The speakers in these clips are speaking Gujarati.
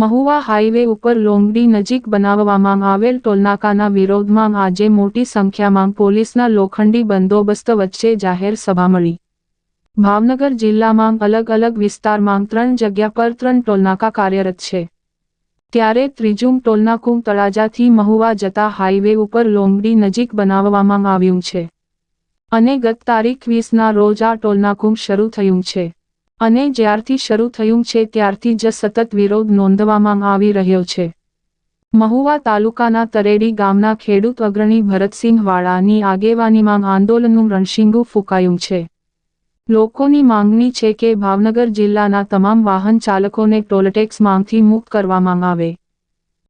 મહુવા હાઈવે ઉપર લોંગડી નજીક બનાવવામાં આવેલ ટોલનાકાના વિરોધમાં આજે મોટી સંખ્યામાં પોલીસના લોખંડી બંદોબસ્ત વચ્ચે જાહેર સભા મળી. ભાવનગર જિલ્લામાં અલગ અલગ વિસ્તારમાં ત્રણ જગ્યા પર ત્રણ ટોલનાકા કાર્યરત છે. ત્યારે ત્રીજું ટોલનાકું તળાજાથી મહુવા જતા હાઈવે ઉપર લોંગડી નજીક બનાવવામાં આવ્યું છે. અને ગત તારીખ વીસના રોજ આ ટોલનાકું શરૂ થયું છે. અને જ્યારથી શરૂ થયું છે ત્યારથી જ સતત વિરોધ નોંધવામાં આવી રહ્યો છે. મહુવા તાલુકાના તરેડી ગામના ખેડૂત અગ્રણી ભરતસિંહ વાળાની આગેવાનીમાં આંદોલનનું રણશીંગું ફૂંકાયું છે. લોકોની માંગણી છે કે ભાવનગર જિલ્લાના તમામ વાહન ચાલકોને ટોલટેક્સ માંગથી મુક્ત કરવામાં આવે.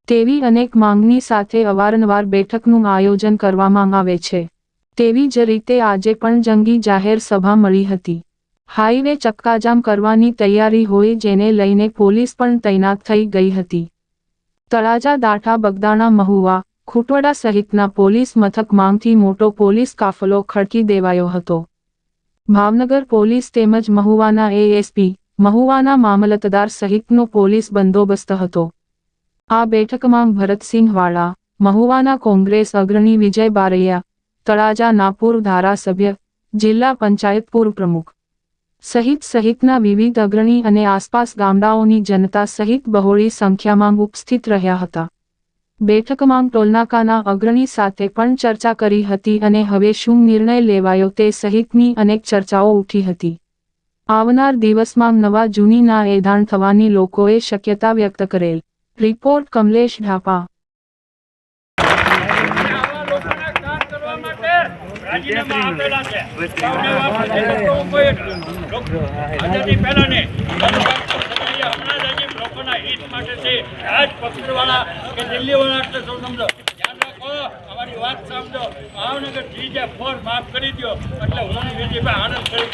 તેવી અનેક માંગણી સાથે અવારનવાર બેઠકનું આયોજન કરવામાં આવે છે. તેવી જ રીતે આજે પણ જંગી જાહેર સભા મળી હતી. હાઈવે ચક્કાજામ કરવાની તૈયારી હોય જેને લઈને પોલીસ પણ તૈનાત થઈ ગઈ હતી. તળાજા દાઠા બગદાણા મહુવા, ખૂટવડા સહિતના પોલીસ મથક માંગથી મોટો પોલીસ કાફલો ખડકી દેવાયો હતો. ભાવનગર પોલીસ તેમજ મહુવાના એએસપી, મહુવાના મામલતદાર સહિતનો પોલીસ બંદોબસ્ત હતો. આ બેઠકમાં ભરતસિંહ વાળા મહુવાના કોંગ્રેસ અગ્રણી વિજય બારૈયા, તળાજા નાપુર ધારાસભ્ય, જિલ્લા પંચાયત પ્રમુખ સહિત સહિતના વિવિધ અગ્રણી અને આસપાસ ગામડાઓની જનતા સહિત બહોળી સંખ્યામાં ઉપસ્થિત રહ્યા હતા. બેઠકમાં ટોલનાકાના અગ્રણી સાથે પણ ચર્ચા કરી હતી અને હવે શું નિર્ણય લેવાયો તે સહિતની અનેક ચર્ચાઓ ઉઠી હતી. આવનાર દિવસમાં નવા જૂનીના એધાણ થવાની લોકોએ શક્યતા વ્યક્ત કરેલ. રિપોર્ટ કમલેશ ઢાપા. આપેલા છે. સૌને વાપસ એ લોકો કોઈ લોક- આઝાદી પહેલાની હમણાં જ હજી લોકોના હિત માટે છે. રાજ પક્ષવાળા કે દિલ્હીવાળા સમજો. અમારી વાત સાંભળો ભાવનગર જીજે ફોર માફ કરી દ્યો એટલે હું બીજી આનંદ કરી